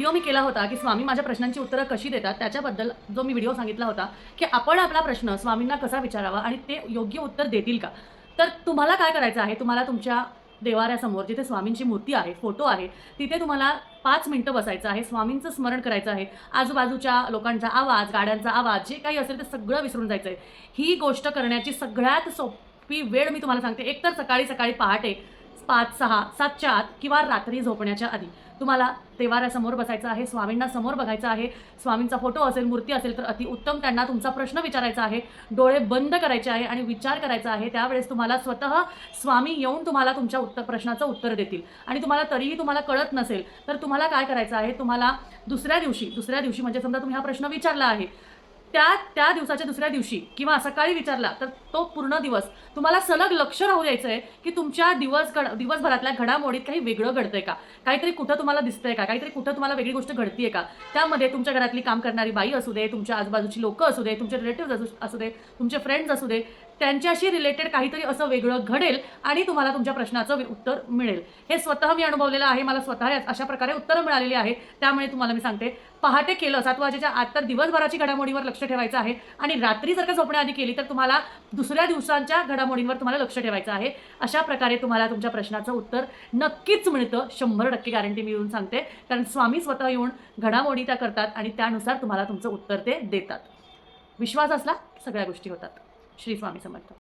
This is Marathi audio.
व्हिडिओ मी केला होता की स्वामी माझ्या प्रश्नांची उत्तरं कशी देतात त्याच्याबद्दल जो मी व्हिडिओ सांगितला होता की आपण आपला प्रश्न स्वामींना कसा विचारावा आणि ते योग्य उत्तर देतील का? तर तुम्हाला काय करायचं आहे? तुम्हाला तुमच्या देवाऱ्यासमोर जिथे स्वामींची मूर्ती आहे फोटो आहे तिथे तुम्हाला पाच मिनटं बसायचं आहे स्वामींचं स्मरण करायचं आहे. आजूबाजूच्या लोकांचा आवाज गाड्यांचा आवाज जे काही असेल ते सगळं विसरून जायचं आहे ही गोष्ट करण्याची सगळ्यात सोपी वेळ मी तुम्हाला सांगते. एकतर सकाळी सकाळी पहाटे पाच सहा सातच्या आत किंवा रात्री झोपण्याच्या आधी. तुम्हाला देवाऱ्यासमोर बसायचं आहे स्वामींना समोर बघायचं आहे स्वामींचा फोटो असेल मूर्ती असेल तर अतिउत्तम त्यांना तुमचा प्रश्न विचारायचा आहे डोळे बंद करायचे आहे आणि विचार करायचा आहे त्यावेळेस तुम्हाला स्वतः स्वामी येऊन तुम्हाला तुमच्या उत्तर प्रश्नाचं उत्तर देतील. आणि तुम्हाला तरीही तुम्हाला कळत नसेल तर तुम्हाला काय करायचं आहे तुम्हाला दुसऱ्या दिवशी दुसऱ्या दिवशी म्हणजे समजा तुम्ही हा प्रश्न विचारला आहे त्या त्या दिवसाच्या दुसऱ्या दिवशी किंवा सकाळी विचारला तर तो पूर्ण दिवस. तुम्हाला सलग लक्ष राहू द्यायचं आहे की तुमच्या दिवस घड दिवसभरातल्या घडामोडीत काही वेगळं घडतंय का? काहीतरी कुठं तुम्हाला दिसतंय का? काहीतरी कुठं तुम्हाला वेगळी गोष्ट घडतीये का? त्यामध्ये तुमच्या घरातली काम करणारी बाई असू दे तुमच्या आजूबाजूची लोकं असू दे तुमचे रिलेटिव्ह असू असू दे तुमचे फ्रेंड्स असू दे त्यांच्याशी रिलेटेड काहीतरी असं वेगळं घडेल आणि तुम्हाला तुमच्या प्रश्नाचं उत्तर मिळेल. हे स्वतः मी अनुभवलेलं आहे मला स्वतः अशा प्रकारे उत्तरं मिळालेली आहे. त्यामुळे तुम्हाला मी सांगते पहाटे केलं सात वाजेच्या आत तर दिवसभराची घडामोडीवर लक्ष ठेवायचं आहे आणि रात्री जर का झोपण्याआधी केली तर तुम्हाला दुसऱ्या दिवसांच्या घडामोडींवर तुम्हाला लक्ष ठेवायचं आहे. अशा प्रकारे तुम्हाला तुमच्या प्रश्नाचं उत्तर नक्कीच मिळतं. शंभर टक्के गॅरंटी मी येऊन सांगते. कारण स्वामी स्वतः येऊन घडामोडी त्या करतात आणि त्यानुसार तुम्हाला तुमचं उत्तर ते देतात. विश्वास असला सगळ्या गोष्टी होतात. श्री स्वामी समर्थ.